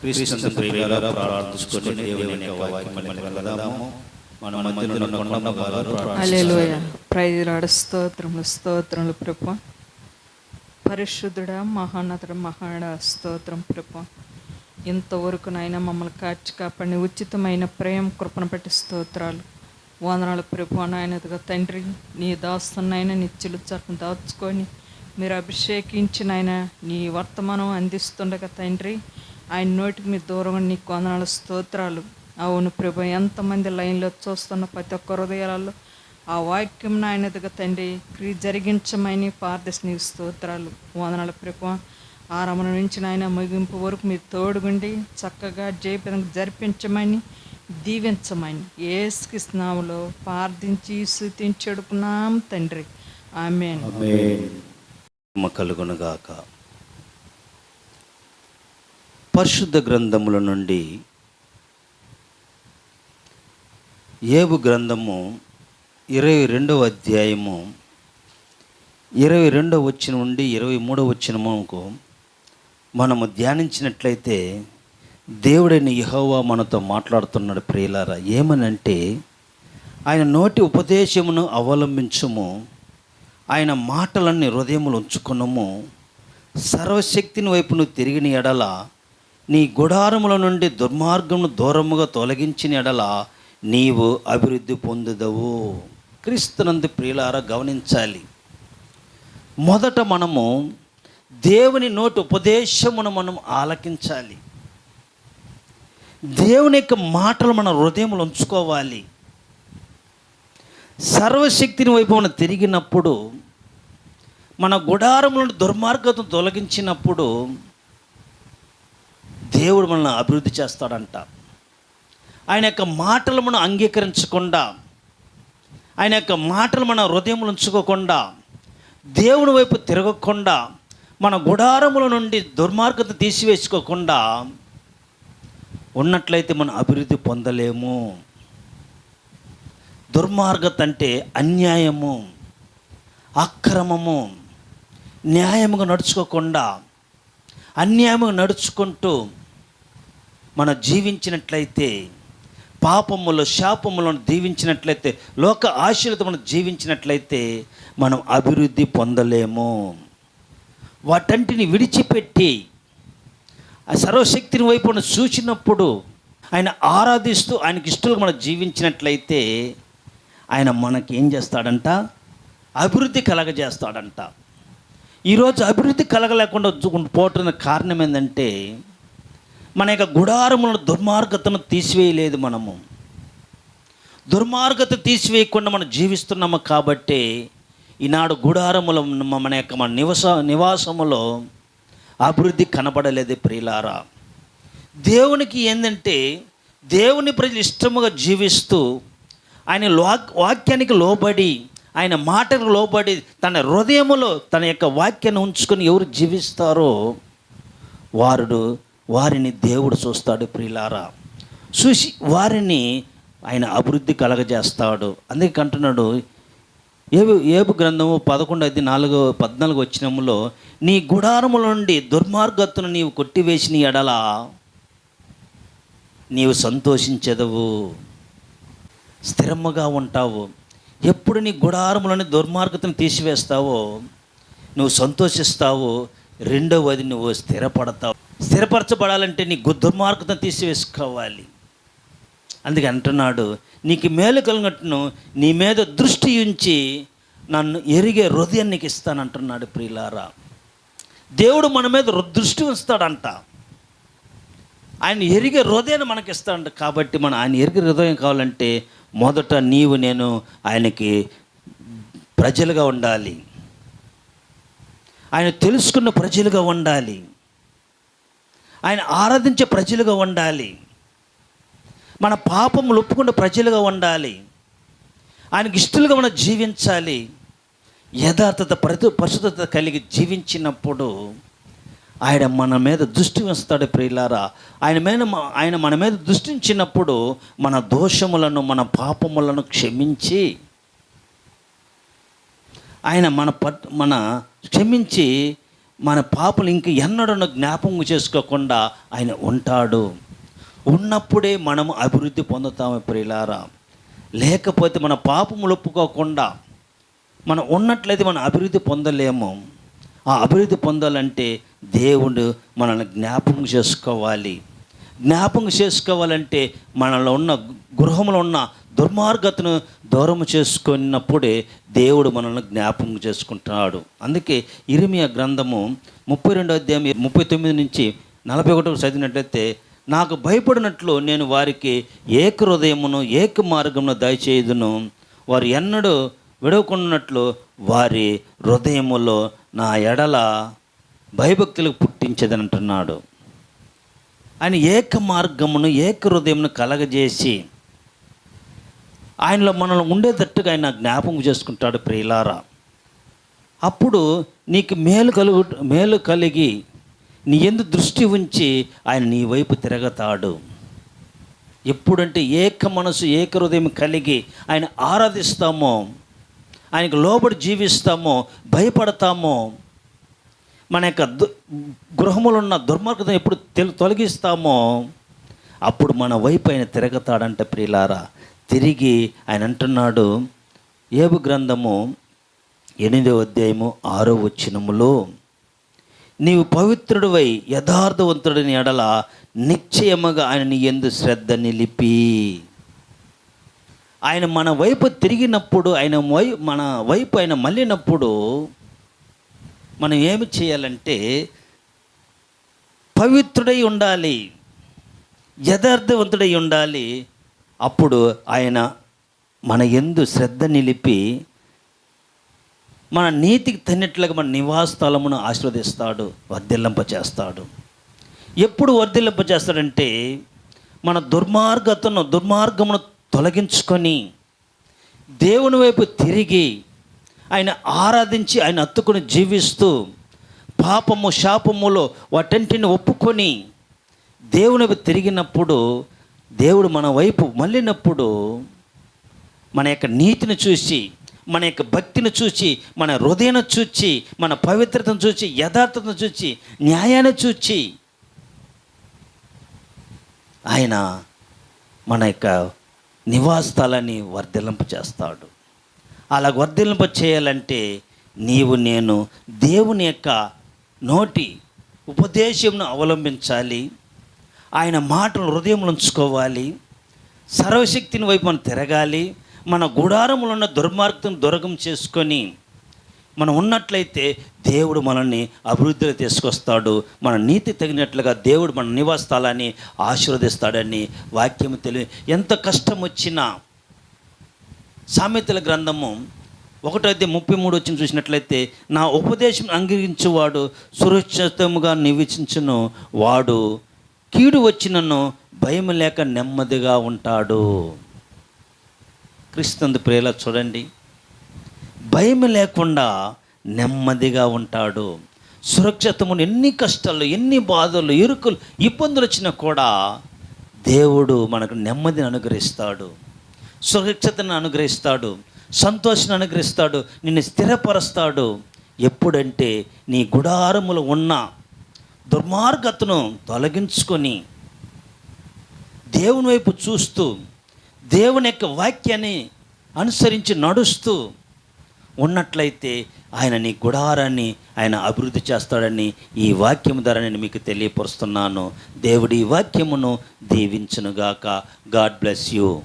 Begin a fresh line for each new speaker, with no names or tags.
క్రీస్తు ప్రియులారా ప్రార్థించుకొని దేవుని యొక్క వాక్యములకు వెళదాము. మన మధ్యలో ఉన్న కొండమ్మ గారు
అలెలుయ ప్రైజులాడు స్తోత్రములు స్తోత్రములు ప్రభు పరిశుద్ధుడా మహానతుడ మహాడ స్తోత్రం ప్రభు ఇంతవరకు నాయన మమ్మల్ని కాచి కాపాడిన ఉచితమైన ప్రేమ కృపను బట్టి స్తోత్రాలు. వందనాలు ప్రభు నాయనదిగా తండ్రి నీ దాస్తున్నాయన నిత్యులు చట్టం దాచుకొని మీరు అభిషేకించిన ఆయన నీ వర్తమానం అందిస్తుండగా తండ్రి ఆయన నోటికి మీ దూరంగా నీకు వందనాలు స్తోత్రాలు. అవును ప్రభు ఎంతమంది లైన్లో చూస్తున్న ప్రతి ఒక్క హృదయాలలో ఆ వాక్యం నాయనదిగా తండ్రి క్రీ జరిగించమని పార్థిస్ నీకు స్తోత్రాలు. వందనాల ప్రభు. ఆరమణ నుంచి నాయన ముగింపు వరకు మీరు తోడుగుండి చక్కగా జయపదం జరిపించమని దీవించమని ఏసుకి స్నాములో ప్రార్థించి స్థుతించడుకున్నాం తండ్రి. ఆమె
కలుగునుగాక. పరిశుద్ధ గ్రంథముల నుండి ఏబు గ్రంథము ఇరవై రెండవ అధ్యాయము ఇరవై రెండవ వచ్చిన నుండి ఇరవై మూడవ వచ్చినముకు మనము ధ్యానించినట్లయితే దేవుడైన యహోవా మనతో మాట్లాడుతున్నాడు ప్రియులారా. ఏమనంటే ఆయన నోటి ఉపదేశమును అవలంబించము ఆయన మాటలన్నీ హృదయములు ఉంచుకున్నాము సర్వశక్తిని వైపు నువ్వు తిరిగిన ఎడల నీ గుడారముల నుండి దుర్మార్గమును దూరముగా తొలగించిన ఎడల నీవు అభివృద్ధి పొందుదవు. క్రీస్తునందు ప్రియులారా గమనించాలి. మొదట మనము దేవుని నోటి ఉపదేశమును మనం ఆలకించాలి. దేవుని యొక్క మాటలు మన హృదయములు ఉంచుకోవాలి. సర్వశక్తిని వైపు మనం తిరిగినప్పుడు మన గుడారములను దుర్మార్గతను తొలగించినప్పుడు దేవుడు మనల్ని అభివృద్ధి చేస్తాడంట. ఆయన యొక్క మాటలు మనం అంగీకరించకుండా ఆయన యొక్క మాటలు మన హృదయములు ఉంచుకోకుండా దేవుని వైపు తిరగకుండా మన గుడారముల నుండి దుర్మార్గత తీసివేసుకోకుండా ఉన్నట్లయితే మనం అభివృద్ధి పొందలేము. దుర్మార్గత అంటే అన్యాయము అక్రమము న్యాయముగా నడుచుకోకుండా అన్యాయముగా నడుచుకుంటూ మనం జీవించినట్లయితే పాపములో శాపములను దీవించినట్లయితే లోక ఆశలతో మనం జీవించినట్లయితే మనం అభివృద్ధి పొందలేము. వాటంటిని విడిచిపెట్టి ఆ సర్వశక్తిని వైపు మనం చూసినప్పుడు ఆయన ఆరాధిస్తూ ఆయనకి ఇష్టంగా మనం జీవించినట్లయితే ఆయన మనకి ఏం చేస్తాడంట? అభివృద్ధి కలగజేస్తాడంట. ఈరోజు అభివృద్ధి కలగలేకుండా పోతున్న కారణం ఏంటంటే మన యొక్క గుడారములను దుర్మార్గతను తీసివేయలేదు మనము. దుర్మార్గత తీసివేయకుండా మనం జీవిస్తున్నాము కాబట్టి ఈనాడు గుడారముల మన యొక్క మన నివస నివాసములో అభివృద్ధి కనబడలేదు ప్రియులారా. దేవునికి ఏంటంటే దేవుని ప్రజలు ఇష్టముగా జీవిస్తూ ఆయన వాక్యానికి లోబడి ఆయన మాటకు లోబడి తన హృదయములో తన యొక్క వాక్యాన్ని ఉంచుకొని ఎవరు జీవిస్తారో వారుడు వారిని దేవుడు చూస్తాడు ప్రియులారా. చూసి వారిని ఆయన అభివృద్ధి కలగజేస్తాడు. అందుకే అంటున్నాడు ఏబు ఏబు గ్రంథము పదకొండు అది నాలుగో పద్నాలుగు వచ్చినములో నీ గుడారముల నుండి దుర్మార్గతను నీవు కొట్టివేసిన ఎడల నీవు సంతోషించదవు. స్థిరముగా ఉంటావు. ఎప్పుడు నీ గుడారములని దుర్మార్గతను తీసివేస్తావో నువ్వు సంతోషిస్తావు. రెండవది నువ్వు స్థిరపడతావు. స్థిరపరచబడాలంటే నీ దుర్మార్గత తీసివేసుకోవాలి. అందుకే అంటున్నాడు నీకు మేలు కలిగినట్టును నీ మీద దృష్టి ఉంచి నన్ను ఎరిగే హృదయం నీకు ఇస్తానంటున్నాడు ప్రియులారా. దేవుడు మన మీద దృష్టి ఉంచుతాడంట. ఆయన ఎరిగే హృదయాన్ని మనకి ఇస్తాడంట. కాబట్టి మనం ఆయన ఎరిగే హృదయం కావాలంటే మొదట నీవు నేను ఆయనకి ప్రజలుగా ఉండాలి. ఆయన తెలుసుకున్న ప్రజలుగా ఉండాలి. ఆయన ఆరాధించే ప్రజలుగా ఉండాలి. మన పాపములు ఒప్పుకున్న ప్రజలుగా ఉండాలి. ఆయనకి ఇష్టలుగా మనం జీవించాలి. యథార్థత ప్రతి పరిశుద్ధత కలిగి జీవించినప్పుడు ఆయన మన మీద దృష్టి వస్తాడు ప్రియులారా. ఆయన మీద ఆయన మన మీద దృష్టించినప్పుడు మన దోషములను మన పాపములను క్షమించి ఆయన మన పట్ మన క్షమించి మన పాపలు ఇంక ఎన్నడూ జ్ఞాపకం చేసుకోకుండా ఆయన ఉంటాడు. ఉన్నప్పుడే మనము అభివృద్ధి పొందుతాము ప్రియులారా. లేకపోతే మన పాపములు ఒప్పుకోకుండా మనం ఉన్నట్లయితే మనం అభివృద్ధి పొందలేము. ఆ అభివృద్ధి పొందాలంటే దేవుడు మనల్ని జ్ఞాపకం చేసుకోవాలి. జ్ఞాపకం చేసుకోవాలంటే మనలో ఉన్న గృహంలో ఉన్న దుర్మార్గతను దూరం చేసుకున్నప్పుడే దేవుడు మనల్ని జ్ఞాపకం చేసుకుంటున్నాడు. అందుకే ఇరిమియా గ్రంథము ముప్పై రెండో అధ్యాయం ముప్పై తొమ్మిది నుంచి నలభై ఒకటో చదివినట్లయితే నాకు భయపడినట్లు నేను వారికి ఏక హృదయమును ఏక మార్గమును దయచేయుదును. వారు ఎన్నడూ విడవకున్నట్లు వారి హృదయములో నా ఎడల భయభక్తులకు పుట్టించదని అంటున్నాడు ఆయన ఏక మార్గమును ఏక హృదయమును కలగజేసి ఆయనలో మనల్ని ఉండేటట్టుగా ఆయన జ్ఞాపకం చేసుకుంటాడు ప్రియులారా. అప్పుడు నీకు మేలు కలుగు మేలు కలిగి నీ ఎందు దృష్టి ఉంచి ఆయన నీ వైపు తిరగతాడు. ఎప్పుడంటే ఏక మనసు ఏక హృదయం కలిగి ఆయన ఆరాధిస్తామో ఆయనకు లోబడి జీవిస్తామో భయపడతామో మన యొక్క దు గృహములో ఉన్న దుర్మార్గత ఎప్పుడు తొలగిస్తామో అప్పుడు మన వైపు ఆయన తిరగతాడంట ప్రియులారా. తిరిగి ఆయన అంటున్నాడు ఏబు గ్రంథము ఎనిమిదో అధ్యాయము ఆరో వచ్చినములో నీవు పవిత్రుడివై యథార్థవంతుడిని ఎడల నిశ్చయముగా ఆయన నీ ఎందు శ్రద్ధ నిలిపి. ఆయన మన వైపు తిరిగినప్పుడు ఆయన వై మన వైపు ఆయన మళ్ళినప్పుడు మనం ఏమి చేయాలంటే పవిత్రుడై ఉండాలి యథార్థవంతుడై ఉండాలి అప్పుడు ఆయన మన ఎందు శ్రద్ధ నిలిపి మన నీతికి తన్నట్లుగా మన నివాస స్థలమును ఆశీర్వదిస్తాడు వర్ధిల్లింప చేస్తాడు ఎప్పుడు వర్ధిల్లింప చేస్తాడంటే మన దుర్మార్గతను దుర్మార్గమును తొలగించుకొని దేవుని వైపు తిరిగి ఆయన ఆరాధించి ఆయన అత్తుకుని జీవిస్తూ పాపము శాపములో వాటంటిని ఒప్పుకొని దేవుని వైపు తిరిగినప్పుడు దేవుడు మన వైపు మళ్ళినప్పుడు మన యొక్క నీతిని చూసి మన యొక్క భక్తిని చూచి మన హృదయను చూచి మన పవిత్రతను చూచి యథార్థతను చూచి న్యాయాన్ని చూచి ఆయన మన యొక్క నివాస స్థలాన్ని వర్ధిల్లింప చేస్తాడు. అలా వర్ధిల్లింప చేయాలంటే నీవు నేను దేవుని యొక్క నోటి ఉపదేశంను అవలంబించాలి. ఆయన మాటలు హృదయంలో ఉంచుకోవాలి. సర్వశక్తిని వైపు మనం తిరగాలి. మన గుడారములో ఉన్న దుర్మార్గం దొరకం చేసుకొని మనం ఉన్నట్లయితే దేవుడు మనల్ని అభివృద్ధిలో తీసుకొస్తాడు. మన నీతి తగినట్లుగా దేవుడు మన నివాస స్థలాన్ని ఆశీర్వదిస్తాడని వాక్యం తెలియ ఎంత కష్టం వచ్చినా సామెతల గ్రంథము ఒకటైతే ముప్పై మూడు వచ్చిన చూసినట్లయితే నా ఉపదేశం అంగీకరించువాడు సురక్షితముగా నివసించును వాడు కీడు వచ్చినను భయం లేక నెమ్మదిగా ఉంటాడు. క్రీస్తు ప్రేల చూడండి. భయం లేకుండా నెమ్మదిగా ఉంటాడు. సురక్షితమును ఎన్ని కష్టాలు ఎన్ని బాధలు ఇరుకులు ఇబ్బందులు వచ్చినా కూడా దేవుడు మనకు నెమ్మదిని అనుగ్రహిస్తాడు. సురక్షతను అనుగ్రహిస్తాడు. సంతోషాన్ని అనుగ్రహిస్తాడు. నిన్ను స్థిరపరుస్తాడు. ఎప్పుడంటే నీ గుడారములు ఉన్న దుర్మార్గతను తొలగించుకొని దేవుని వైపు చూస్తూ దేవుని యొక్క వాక్యాన్ని అనుసరించి నడుస్తూ ఉన్నట్లయితే ఆయన నీ గుడారాన్ని ఆయన అభివృద్ధి చేస్తాడని ఈ వాక్యము ద్వారా నేను మీకు తెలియపరుస్తున్నాను. దేవుడి వాక్యమును దీవించునుగాక. God bless you.